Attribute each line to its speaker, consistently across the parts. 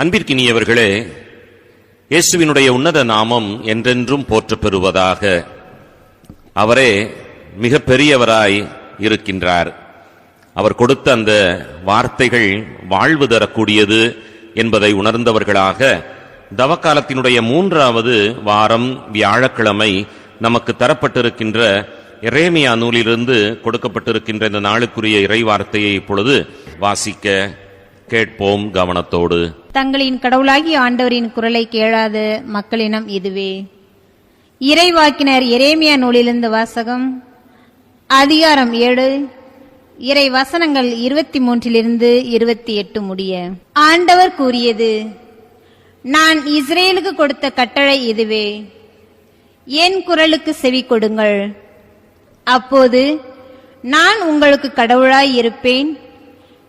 Speaker 1: அன்பிற்கினியவர்களே இயேசுவினுடைய உன்னத நாமம் என்றென்றும் போற்றப்பெறுவதாக அவரே மிக பெரியவராய் இருக்கின்றார். அவர் கொடுத்த அந்த வார்த்தைகள் வாழ்வு தரக்கூடியது என்பதை உணர்ந்தவர்களாக தவக்காலத்தினுடைய மூன்றாவது வாரம் வியாழக்கிழமை நமக்கு தரப்பட்டிருக்கின்ற எரேமியா நூலிலிருந்து கொடுக்கப்பட்டிருக்கின்ற இந்த நாளுக்குரிய இறைவார்த்தையை இப்பொழுது வாசிக்க கேட்போம் கவனத்தோடு.
Speaker 2: தங்களின் கடவுளாகி ஆண்டவரின் குரலை கேளாத மக்களினம் இதுவே. இறைவாக்கினர் இரேமியா நூலிலிருந்து வாசகம் அதிகாரம் ஏழு இறை வசனங்கள் இருபத்தி மூன்றிலிருந்து இருபத்தி எட்டு முடிய. ஆண்டவர் கூறியது நான் இஸ்ரேலுக்கு கொடுத்த கட்டளை இதுவே. என் குரலுக்கு செவி கொடுங்கள். அப்போது நான் உங்களுக்கு கடவுளாய் இருப்பேன்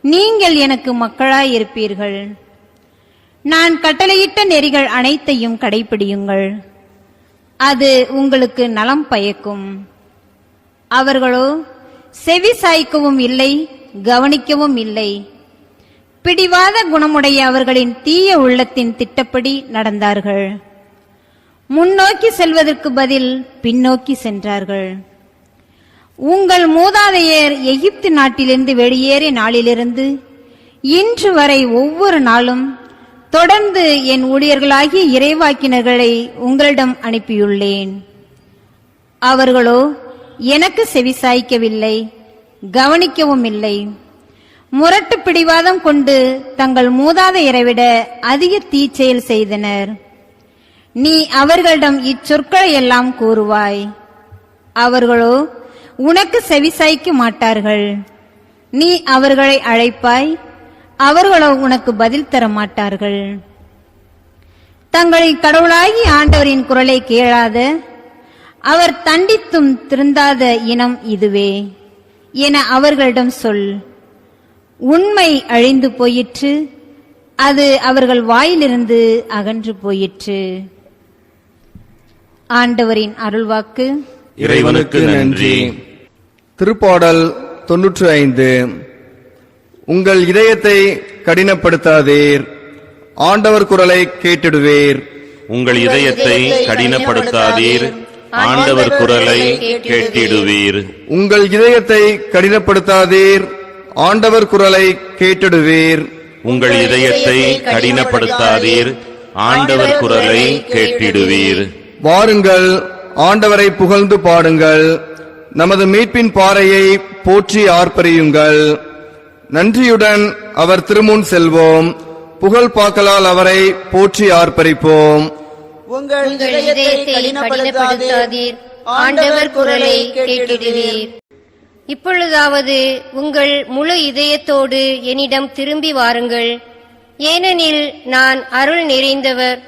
Speaker 2: நீங்கள் எனக்கு மக்களாய் இருப்பீர்கள் நான் கட்டளையிட்ட நெறிகள் அனைத்தையும் கடைபிடியுங்கள் அது உங்களுக்கு நலம் பயக்கும். அவர்களோ செவி சாய்க்கவும் இல்லை கவனிக்கவும் இல்லை. பிடிவாத குணமுடைய அவர்களின் தீய உள்ளத்தின் திட்டப்படி நடந்தார்கள். முன்னோக்கி செல்வதற்கு பதில் பின்னோக்கி சென்றார்கள். உங்கள் மூதாதையர் எகிப்து நாட்டிலிருந்து வெளியேறிய நாளிலிருந்து இன்று வரை ஒவ்வொரு நாளும் தொடர்ந்து என் ஊழியர்களாகிய இறைவாக்கினர்களை உங்களிடம் அனுப்பியுள்ளேன். அவர்களோ எனக்கு செவிசாய்க்கவில்லை கவனிக்கவும் இல்லை. முரட்டு பிடிவாதம் கொண்டு தங்கள் மூதாதையரை விட அதிக தீச்செயல் செய்தனர். நீ அவர்களிடம் இச்சொற்களை எல்லாம் கூறுவாய். அவர்களோ உனக்கு செவிசாய்க்க மாட்டார்கள். நீ அவர்களை அழைப்பாய் அவர்களோ உனக்கு பதில் தர மாட்டார்கள். தங்களின் கடவுளாகி ஆண்டவரின் குரலை கேளாத அவர் தண்டித்தும் திருந்தாத இனம் இதுவே என அவர்களிடம் சொல். உண்மை அழிந்து போயிற்று அது அவர்கள் வாயிலிருந்து அகன்று போயிற்று. ஆண்டவரின் அருள்வாக்கு.
Speaker 1: இறைவனுக்கு நன்றி.
Speaker 3: திருப்பாடல் தொன்னூற்று ஐந்து. உங்கள் இதயத்தை கடினப்படுத்தாதீர். ஆண்டவர் குரலை கேட்டிடுவீர்.
Speaker 1: உங்கள் இதயத்தை கடினப்படுத்தாதீர். ஆண்டவர் குரலை கேட்டிடுவீர்.
Speaker 3: உங்கள் இதயத்தை கடினப்படுத்தாதீர். ஆண்டவர் குரலை கேட்டிடுவீர்.
Speaker 1: உங்கள் இதயத்தை கடினப்படுத்தாதீர். ஆண்டவர் குரலை கேட்டிடுவீர்.
Speaker 3: வாருங்கள். ஆண்டவரை புகழ்ந்து பாடுங்கள். நமது மீட்பின் பாறையை போற்றி ஆர்ப்பரியுங்கள். நன்றியுடன் அவர் திருமுன் செல்வோம். புகழ் பாக்கலால் அவரை போற்றி ஆர்ப்பரிப்போம்.
Speaker 4: உங்கள் கடினப்படுத்தாதீர்.
Speaker 5: ஆண்டவர் குரலை கேட்டிடுவீர். இப்பொழுதாவது உங்கள் முழு இதயத்தோடு என்னிடம் திரும்பி வாருங்கள். ஏனெனில் நான் அருள் நிறைந்தவர்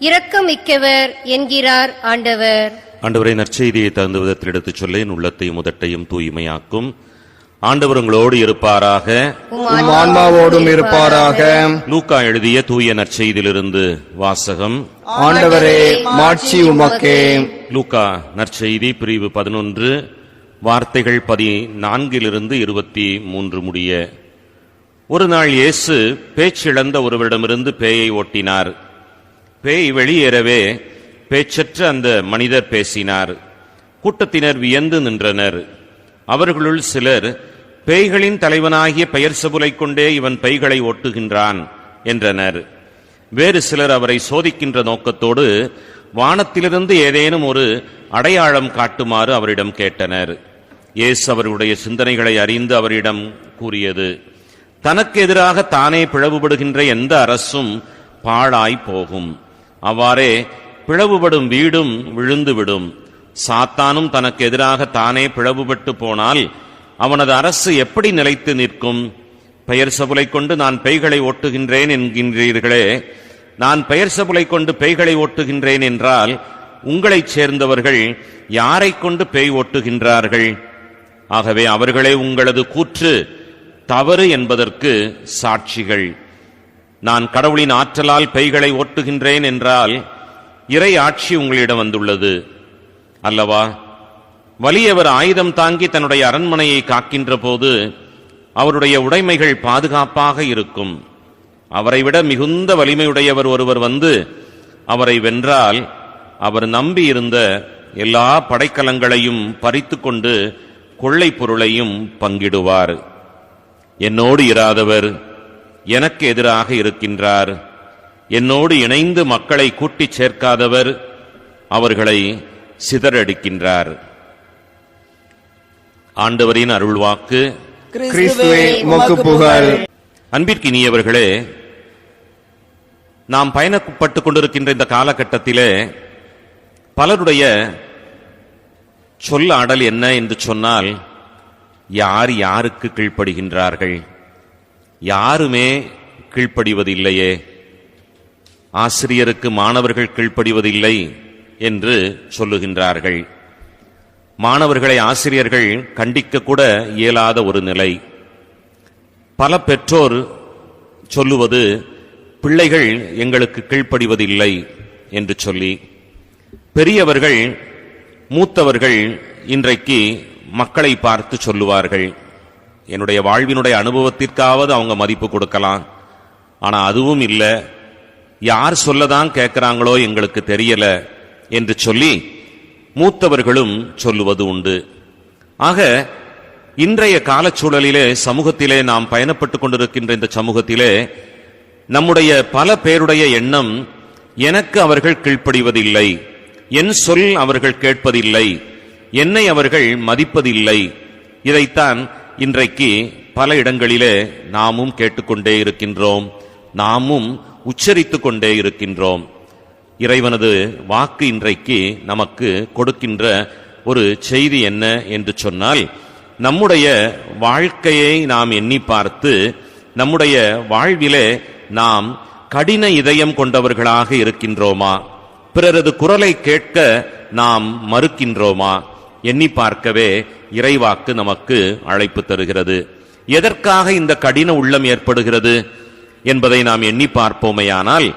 Speaker 5: இரக்கமிக்கவர் என்கிறார் ஆண்டவர்.
Speaker 1: ஆண்டவரை நற்செய்தியை தகுந்த விதத்தில் எடுத்துச் சொல்ல என் உள்ளத்தையும் முதட்டையும் தூய்மையாக்கும். ஆண்டவர் உங்களோடு இருப்பாராக.
Speaker 3: உம் ஆன்மாவோடும் இருப்பாராக.
Speaker 1: லூக்கா எழுதிய தூய நற்செய்தியிலிருந்து வாசகம்.
Speaker 3: ஆண்டவரே மாட்சி உமக்கே.
Speaker 1: லூக்கா நற்செய்தி பிரிவு பதினொன்று வார்த்தைகள் பதினான்கிலிருந்து இருபத்தி மூன்று முடிய. ஒரு நாள் இயேசு பேச்சிழந்த ஒருவரிடமிருந்து பேயை ஓட்டினார். பேய் வெளியேறவே பேச்சற்ற அந்த மனிதர் பேசினார். கூட்டத்தினர் வியந்து நின்றனர். அவர்களுள் சிலர் பேய்களின் தலைவனாகிய பெயர் சபுலை கொண்டே இவன் பைகளை ஓட்டுகின்றான் என்றனர். வேறு சிலர் அவரை சோதிக்கின்ற நோக்கத்தோடு வானத்திலிருந்து ஏதேனும் ஒரு அடையாளம் காட்டுமாறு அவரிடம் கேட்டனர். இயேசு அவருடைய சிந்தனைகளை அறிந்து அவரிடம் கூறியது தனக்கு எதிராக தானே பிளவுபடுகின்ற எந்த அரசும் பாழாய் போகும். அவ்வாறே பிளவுபடும் வீடும் விழுந்துவிடும் சாத்தானும் தனக்கு எதிராக தானே பிளவுபட்டு போனால் அவனது அரசு எப்படி நிலைத்து நிற்கும்? பெயர் சபுலை கொண்டு நான் பேய்களை ஓட்டுகின்றேன் என்கின்றீர்களே. நான் பெயர் சபுலை கொண்டு பேய்களை ஓட்டுகின்றேன் என்றால் உங்களைச் சேர்ந்தவர்கள் யாரை கொண்டு பேய் ஓட்டுகின்றார்கள்? ஆகவே அவர்களே உங்களது கூற்று தவறு என்பதற்கு சாட்சிகள். நான் கடவுளின் ஆற்றலால் பேய்களை ஓட்டுகின்றேன் என்றால் இறை ஆட்சி உங்களிடம் வந்துள்ளது. அல்லவா? வலியவர் ஆயுதம் தாங்கி தன்னுடைய அரண்மனையை காக்கின்ற போது அவருடைய உடைமைகள் பாதுகாப்பாக இருக்கும். அவரை விட மிகுந்த வலிமையுடையவர் ஒருவர் வந்து அவரை வென்றால் அவர் நம்பியிருந்த எல்லா படைக்கலங்களையும் பறித்து கொண்டு கொள்ளை பொருளையும் பங்கிடுவார். என்னோடு இராதவர் எனக்கு எதிராக இருக்கின்றார். என்னோடு இணைந்து மக்களை கூட்டிச் சேர்க்காதவர் அவர்களை சிதறடிக்கின்றார். ஆண்டவரின் அருள்வாக்கு. அன்பிற்கினியவர்களே நாம் பயணப்பட்டுக் கொண்டிருக்கின்ற இந்த காலகட்டத்திலே பலருடைய சொல்லாடல் என்ன என்று சொன்னால் யார் யாருக்கு கீழ்ப்படுகின்றார்கள்? யாருமே கீழ்ப்படிவதில்லையே. ஆசிரியருக்கு மாணவர்கள் கீழ்ப்படிவதில்லை என்று சொல்லுகின்றார்கள். மாணவர்களை ஆசிரியர்கள் கண்டிக்க கூட இயலாத ஒரு நிலை. பல பெற்றோர் சொல்லுவது பிள்ளைகள் எங்களுக்கு கீழ்ப்படிவதில்லை என்று சொல்லி பெரியவர்கள் மூத்தவர்கள் இன்றைக்கு மக்களை பார்த்து சொல்லுவார்கள். என்னுடைய வாழ்வினுடைய அனுபவத்திற்காவது அவங்க மதிப்பு கொடுக்கலாம். ஆனால் அதுவும் இல்லை. யார் சொல்லதான் கேட்கிறாங்களோ எங்களுக்கு தெரியல என்று சொல்லி மூத்தவர்களும் சொல்லுவது உண்டு. ஆக இன்றைய காலச்சூழலிலே சமூகத்திலே நாம் பயணப்பட்டுக் கொண்டிருக்கின்ற இந்த சமூகத்திலே நம்முடைய பல பேருடைய எண்ணம் எனக்கு அவர்கள் கீழ்ப்படிவதில்லை என் சொல் அவர்கள் கேட்பதில்லை என்னை அவர்கள் மதிப்பதில்லை. இதைத்தான் இன்றைக்கு பல இடங்களிலே நாமும் கேட்டுக்கொண்டே இருக்கின்றோம். நாமும் உச்சரித்து கொண்டே இருக்கின்றோம். இறைவனது வாக்கு இன்றைக்கு நமக்கு கொடுக்கின்ற ஒரு செய்தி என்ன என்று சொன்னால் நம்முடைய வாழ்க்கையை நாம் எண்ணி பார்த்து நம்முடைய வாழ்விலே நாம் கடின இதயம் கொண்டவர்களாக இருக்கின்றோமா? பிறரது குரலை கேட்க நாம் மறுக்கின்றோமா? எண்ணி பார்க்கவே இறைவாக்கு நமக்கு அழைப்பு தருகிறது. எதற்காக இந்த கடின உள்ளம் ஏற்படுகிறது? என்பதை நாம் எண்ணி பார்ப்போமேயானால்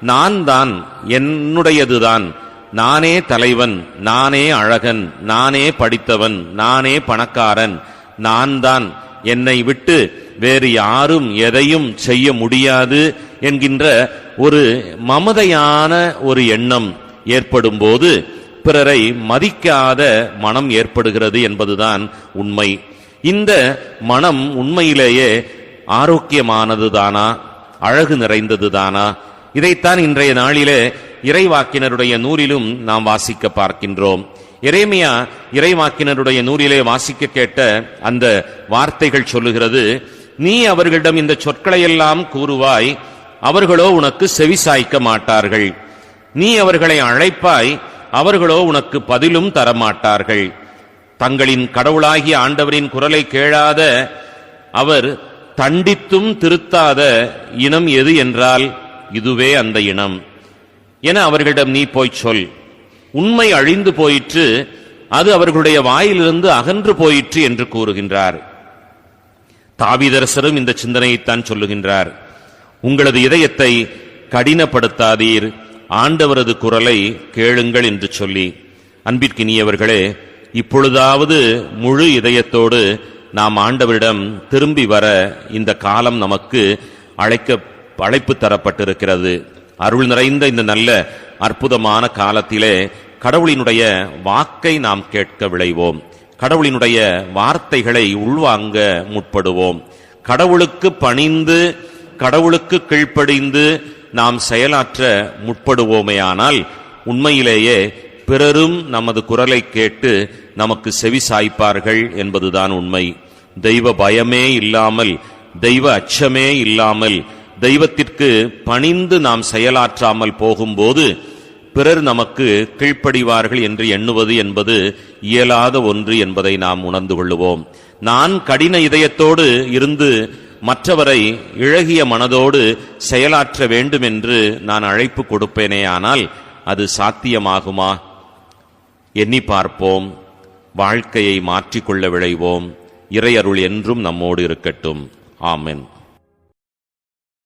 Speaker 1: நான் தான் என்னுடையதுதான். நானே தலைவன் நானே அழகன் நானே படித்தவன் நானே பணக்காரன். நான் தான் என்னை விட்டு வேறு யாரும் எதையும் செய்ய முடியாது என்கின்ற ஒரு மமதையான ஒரு எண்ணம் ஏற்படும் போது பிறரை மதிக்காத மனம் ஏற்படுகிறது என்பதுதான் உண்மை. இந்த மனம் உண்மையிலேயே ஆரோக்கியமானதுதானா? அழகு நிறைந்ததுதானா? இதைத்தான் இன்றைய நாளிலே இறைவாக்கினருடைய நூலிலும் நாம் வாசிக்க பார்க்கின்றோம். எரேமியா இறைவாக்கினருடைய நூலிலே வாசிக்க கேட்ட அந்த வார்த்தைகள் சொல்லுகிறது நீ அவர்களிடம் இந்த சொற்களையெல்லாம் கூறுவாய் அவர்களோ உனக்கு செவிசாய்க்க மாட்டார்கள். நீ அவர்களை அழைப்பாய் அவர்களோ உனக்கு பதிலும் தரமாட்டார்கள். தங்களின் கடவுளாகிய ஆண்டவரின் குரலை கேளாத அவர் தண்டித்தும் திருத்தாத இனம் எது என்றால் இதுவே அந்த இனம். என அவர்களிடம் நீ போய் சொல். உண்மை அழிந்து போயிற்று அது அவர்களுடைய வாயிலிருந்து அகன்று போயிற்று என்று கூறுகின்றார். தாவிதரசரும் இந்த சிந்தனையைத்தான் சொல்லுகின்றார். உங்களது இதயத்தை கடினப்படுத்தாதீர் ஆண்டவரது குரலை கேளுங்கள் என்று சொல்லி. அன்பிற்கினியவர்களே இப்பொழுதாவது முழு இதயத்தோடு நாம் ஆண்டவரிடம் திரும்பி வர இந்த காலம் நமக்கு அழைக்க அழைப்பு தரப்பட்டிருக்கிறது. அருள் நிறைந்த இந்த நல்ல அற்புதமான காலத்திலே கடவுளினுடைய வாக்கை நாம் கேட்க விளைவோம் கடவுளினுடைய வார்த்தைகளை உள்வாங்க முற்படுவோம். கடவுளுக்கு பணிந்து கடவுளுக்கு கீழ்ப்படிந்து நாம் செயலாற்ற முற்படுவோமேயானால் உண்மையிலேயே பிறரும் நமது குரலை கேட்டு நமக்கு செவி சாய்ப்பார்கள் என்பதுதான் உண்மை. தெய்வ பயமே இல்லாமல் தெய்வ அச்சமே இல்லாமல் தெய்வத்திற்கு பணிந்து நாம் செயலாற்றாமல் போகும்போது பிறர் நமக்கு கீழ்ப்படிவார்கள் என்று எண்ணுவது என்பது இயலாத ஒன்று என்பதை நாம் உணர்ந்து கொள்ளுவோம். நான் கடின இதயத்தோடு இருந்து மற்றவரை இழகிய மனதோடு செயலாற்ற வேண்டும் என்று நான் அழைப்பு கொடுப்பேனே ஆனால் அது சாத்தியமாகுமா? எண்ணி பார்ப்போம். வாழ்க்கையை மாற்றிக்கொள்ள விளைவோம் இறையருள் என்றும் நம்மோடு இருக்கட்டும். ஆமென்.